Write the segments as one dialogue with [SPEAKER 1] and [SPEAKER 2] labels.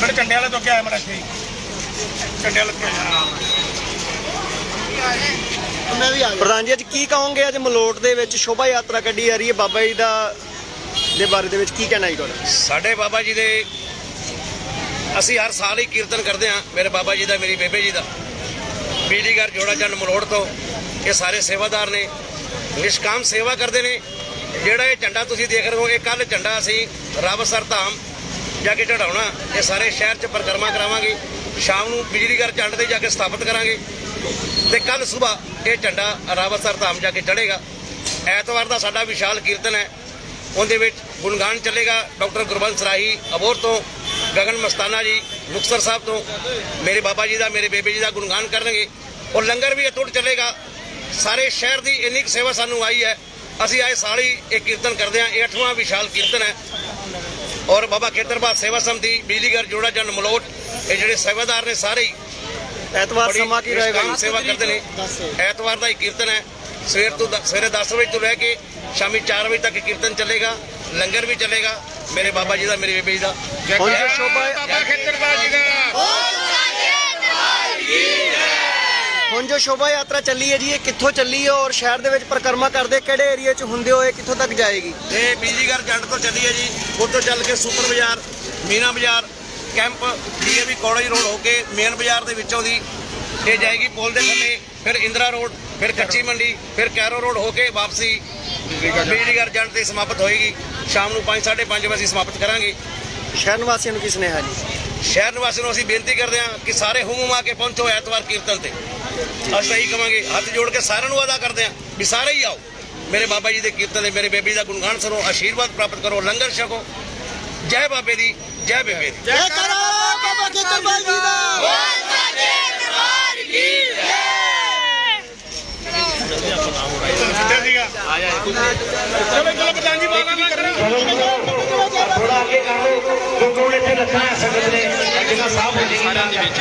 [SPEAKER 1] ਮੇਰੇ ਝੰਡੇ ਵਾਲੇ ਤੋਂ ਕਿਹਾ ਮੇਰਾ ਇੱਥੇ ਹੀ। ਝੰਡੇ ਵਾਲੇ ਤੋਂ ਆਇਆ।
[SPEAKER 2] ਮੈਂ ਵੀ ਆ ਗਿਆ।
[SPEAKER 3] ਪ੍ਰਧਾਨ ਜੀ ਅੱਜ ਕੀ ਕਹੋਗੇ? ਅੱਜ ਮਲੋਟ ਦੇ ਵਿੱਚ ਸ਼ੋਭਾ ਯਾਤਰਾ ਕੱਢੀ ਜਾ ਰਹੀ ਹੈ। ਬਾਬਾ ਜੀ ਦਾ ਦੇ ਬਾਰੇ ਦੇ ਵਿੱਚ ਕੀ ਕਹਿਣਾ ਜੀ ਤੁਹਾਡਾ?
[SPEAKER 4] ਸਾਡੇ ਬਾਬਾ ਜੀ ਦੇ ਅਸੀਂ ਹਰ ਸਾਲ ਹੀ ਕੀਰਤਨ ਕਰਦੇ ਹਾਂ ਮੇਰੇ ਬਾਬਾ ਜੀ ਦਾ ਮੇਰੀ ਬੇਬੇ ਜੀ ਦਾ। ਬੀਲੀਗਰ ਜੋੜਾ ਚੰਦ ਮਲੋੜ ਤੋਂ ਇਹ ਸਾਰੇ ਸੇਵਾਦਾਰ ਨੇ ਨਿਸ਼ਕਾਮ ਸੇਵਾ ਕਰਦੇ ਨੇ। ਜਿਹੜਾ ਇਹ ਝੰਡਾ ਤੁਸੀਂ ਦੇਖ ਰਹੇ ਹੋ ਇਹ ਕੱਲ ਝੰਡਾ ਅਸੀਂ ਰਾਵਸਰ ਧਾਮ ਜਾ ਕੇ ਚੜਾਉਣਾ ਇਹ ਸਾਰੇ ਸ਼ਹਿਰ 'ਚ ਪਰਿਕਰਮਾ ਕਰਾਵਾਂਗੇ। ਸ਼ਾਮ ਨੂੰ ਬਿਜਲੀ ਘਰ ਝੰਡ ਤੇ ਜਾ ਕੇ ਸਥਾਪਿਤ ਕਰਾਂਗੇ। ਤੇ ਕੱਲ ਸਵੇਰ ਇਹ ਝੰਡਾ ਰਾਵਤਸਰ ਧਾਮ ਜਾ ਕੇ ਚੜੇਗਾ ਐਤਵਾਰ ਦਾ ਸਾਡਾ ਵਿਸ਼ਾਲ ਕੀਰਤਨ ਹੈ। ਉਹਦੇ ਵਿੱਚ ਗੁਣਗਾਨ ਚੱਲੇਗਾ। ਡਾਕਟਰ ਗੁਰਬੰਸ ਰਾਹੀ ਅਬੋਰ ਤੋਂ, ਗਗਨ ਮਸਤਾਨਾ ਜੀ, ਮੁਕਤਸਰ ਸਾਹਿਬ ਤੋਂ, ਮੇਰੇ ਬਾਬਾ ਜੀ ਦਾ, ਮੇਰੇ ਬੇਬੇ ਜੀ ਦਾ ਗੁਣਗਾਨ ਕਰਨਗੇ। ਔਰ ਲੰਗਰ ਵੀ ਅਟੁੱਟ ਚੱਲੇਗਾ। ਸਾਰੇ ਸ਼ਹਿਰ ਦੀ ਇੰਨੀ ਕੁ ਸੇਵਾ ਸਾਨੂੰ ਆਈ ਹੈ। ਅਸੀਂ ਆਏ ਸਾਲ ਹੀ ਇਹ ਕੀਰਤਨ ਕਰਦੇ ਹਾਂ। ਇਹ ਅੱਠਵਾਂ ਵਿਸ਼ਾਲ ਕੀਰਤਨ ਹੈ। ਔਰ ਬਾਬਾ ਖੇਤਰਬਾਦ ਸੇਵਾ ਸਮਤੀ ਬਿਜਲੀਗਰ ਜੋੜਾ ਜਨ ਮਲੋਟ ਇਹ ਜਿਹੜੇ ਸੇਵਾਦਾਰ ਨੇ ਸਾਰੇ
[SPEAKER 3] ਐਤਵਾਰ ਸਮਾਂ ਕੀ ਰਹੇਗਾ
[SPEAKER 4] ਸੇਵਾ ਕਰਦੇ ਨੇ। ਐਤਵਾਰ ਦਾ ਹੀ ਕੀਰਤਨ ਹੈ। ਸਵੇਰ ਤੋਂ ਸਵੇਰੇ 10 ਵਜੇ ਤੋਂ ਲੈ ਕੇ ਸ਼ਾਮੀ 4 ਵਜੇ ਤੱਕ ਕੀਰਤਨ ਚੱਲੇਗਾ। ਲੰਗਰ ਵੀ ਚੱਲੇਗਾ। ਮੇਰੇ ਬਾਬਾ ਜੀ ਦਾ ਮੇਰੇ ਬੇਬੇ ਜੀ ਦਾ।
[SPEAKER 3] ਜੋ ਸ਼ੋਭਾ
[SPEAKER 1] ਬਾਬਾ ਖੇਤਰਪਾਲ ਜੀ ਦਾ।
[SPEAKER 3] ਜੋ ਸ਼ੋਭਾ ਯਾਤਰਾ ਚੱਲੀ ਹੈ ਜੀ ਇਹ ਕਿੱਥੋਂ ਚੱਲੀ ਹੈ ਔਰ ਸ਼ਹਿਰ ਦੇ ਵਿੱਚ ਪਰਿਕਰਮਾ ਕਰਦੇ ਕਿਹੜੇ ਏਰੀਆ 'ਚ ਹੁੰਦੇ ਹੋਏ ਕਿੱਥੋਂ ਤੱਕ ਜਾਏਗੀ?
[SPEAKER 4] ਇਹ ਬਿਜਲੀਗਰ ਜੱਟ ਤੋਂ ਚੱਲੀ ਹੈ ਜੀ ਉੱਥੋਂ ਚੱਲ ਕੇ ਸੁਪਰ ਬਾਜ਼ਾਰ ਮੀਨਾ ਬਾਜ਼ਾਰ ਕੈਂਪ ਡੀਏਵੀ ਕਾਲਜ ਰੋਡ ਹੋ ਕੇ ਮੇਨ ਬਾਜ਼ਾਰ ਦੇ ਵਿੱਚੋਂ ਦੀ ਇਹ ਜਾਏਗੀ ਪੁਲ ਦੇ ਥੱਲੇ ਫਿਰ ਇੰਦਰਾ ਰੋਡ ਫਿਰ ਕੱਚੀ ਮੰਡੀ ਫਿਰ ਕੈਰੋ ਰੋਡ ਹੋ ਕੇ ਵਾਪਸੀ ਬਿਜਲੀਗਰ ਜੱਟ ਤੇ ਸਮਾਪਤ ਹੋਏਗੀ। ਸ਼ਾਮ ਨੂੰ 5:30 ਵਜੇ ਅਸੀਂ ਸਮਾਪਤ ਕਰਾਂਗੇ।
[SPEAKER 3] ਸ਼ਹਿਰ ਨਿਵਾਸੀਆਂ ਨੂੰ ਕੀ ਸੁਨੇਹਾ ਜੀ?
[SPEAKER 4] ਸ਼ਹਿਰ ਨਿਵਾਸੀਆਂ ਨੂੰ ਅਸੀਂ ਬੇਨਤੀ ਕਰਦੇ ਹਾਂ ਕਿ ਸਾਰੇ ਹੁਮੁਮ ਆ ਕੇ ਪਹੁੰਚੋ ਐਤਵਾਰ ਕੀਰਤਨ ਤੇ। ਅਸੀਂ ਇਹੀ ਕਵਾਂਗੇ ਹੱਥ ਜੋੜ ਕੇ ਸਾਰਿਆਂ ਨੂੰ ਅਦਾ ਕਰਦੇ ਹਾਂ ਵੀ ਸਾਰੇ ਹੀ ਆਓ। ਮੇਰੇ ਬਾਬਾ ਜੀ ਦੇ ਕੀਰਤਨ ਦੇ ਮੇਰੇ ਬੇਬੀ ਦਾ ਗੁਣਗਾਨ ਸੁਣੋ ਆਸ਼ੀਰਵਾਦ ਪ੍ਰਾਪਤ ਕਰੋ ਲੰਗਰ ਛਕੋ। ਜੈ ਬਾਬੇ ਦੀ ਜੈ ਬੇਬੇ ਦੀ।
[SPEAKER 2] ਜੈ ਕਰੋ ਬਾਬਾ ਖੇਤਰਪਾਲ ਜੀ ਦਾ।
[SPEAKER 1] ਚਲੋ ਚਲੋ ਪ੍ਰਧਾਨ ਜੀ। ਬਾਬਾ
[SPEAKER 4] ਥੋੜਾ ਅੱਗੇ ਕਰ ਲਓ। ਕਿਉਂਕਿ ਇੱਥੇ ਰੱਖਣਾ ਹੈ ਸੰਗਤ ਨੇ। ਜਿੰਨਾ ਸਾਫ਼ ਹੋ। ਜਾਏਗਾ ਦੇ ਵਿੱਚ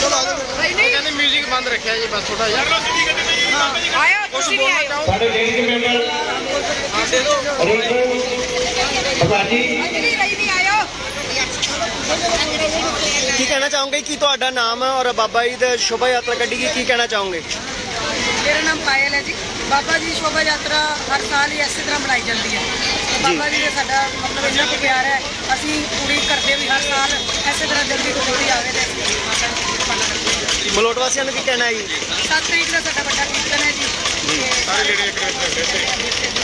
[SPEAKER 2] ਚਲੋ ਆ ਜਾਓ ਕਹਿੰਦੇ 뮤직 ਬੰਦ ਰੱਖਿਆ ਜੀ ਬਸ ਥੋੜਾ ਜਿਹਾ।
[SPEAKER 5] ਆਇਓ ਤੁਸੀਂ ਵੀ ਆਇਓ।
[SPEAKER 4] ਸਾਡੇ ਲੇਡੀਜ਼ ਮੈਂਬਰ ਰਿੰਕੂ
[SPEAKER 5] ਆਇਓ।
[SPEAKER 3] ਕੀ ਕਹਿਣਾ ਚਾਹੋਗੇ? ਕੀ ਤੁਹਾਡਾ ਨਾਮ ਹੈ ਔਰ ਬਾਬਾ ਜੀ ਦੇ ਸ਼ੋਭਾ ਯਾਤਰਾ ਕੱਢੀ ਗਈ? ਕੀ ਕਹਿਣਾ ਚਾਹੋਗੇ?
[SPEAKER 5] ਮੇਰਾ ਨਾਮ ਪਾਇਲ ਹੈ ਜੀ। ਬਾਬਾ ਜੀ ਸ਼ੋਭਾ ਯਾਤਰਾ ਹਰ ਸਾਲ ਹੀ ਇਸੇ ਤਰ੍ਹਾਂ ਬਣਾਈ ਜਾਂਦੀ ਹੈ। ਬਾਬਾ ਜੀ ਦੇ ਸਾਡਾ ਮਤਲਬ ਇੰਨਾ ਕੁ ਪਿਆਰ ਹੈ। ਅਸੀਂ ਪੂਰੀ ਕਰਦੇ ਵੀ ਹਰ ਸਾਲ ਇਸੇ ਤਰ੍ਹਾਂ ਜਲਦੀ ਤੋਂ ਜਲਦੀ ਆਵੇ ਤੇ ਅਸੀਂ ਮਾਤਾ ਜੀ ਦੀ ਕਿਰਪਾ ਕਰੀਏ
[SPEAKER 3] ਮਲੋਟ ਵਾਸੀਆਂ ਨੂੰ ਕੀ ਕਹਿਣਾ ਹੈ ਜੀ?
[SPEAKER 5] 7 ਤਰੀਕ ਦਾ ਸਾਡਾ ਵੱਡਾ ਕੀਰਤਨ ਹੈ ਜੀ। ਸਾਰੇ ਜਿਹੜੇ ਇੱਕ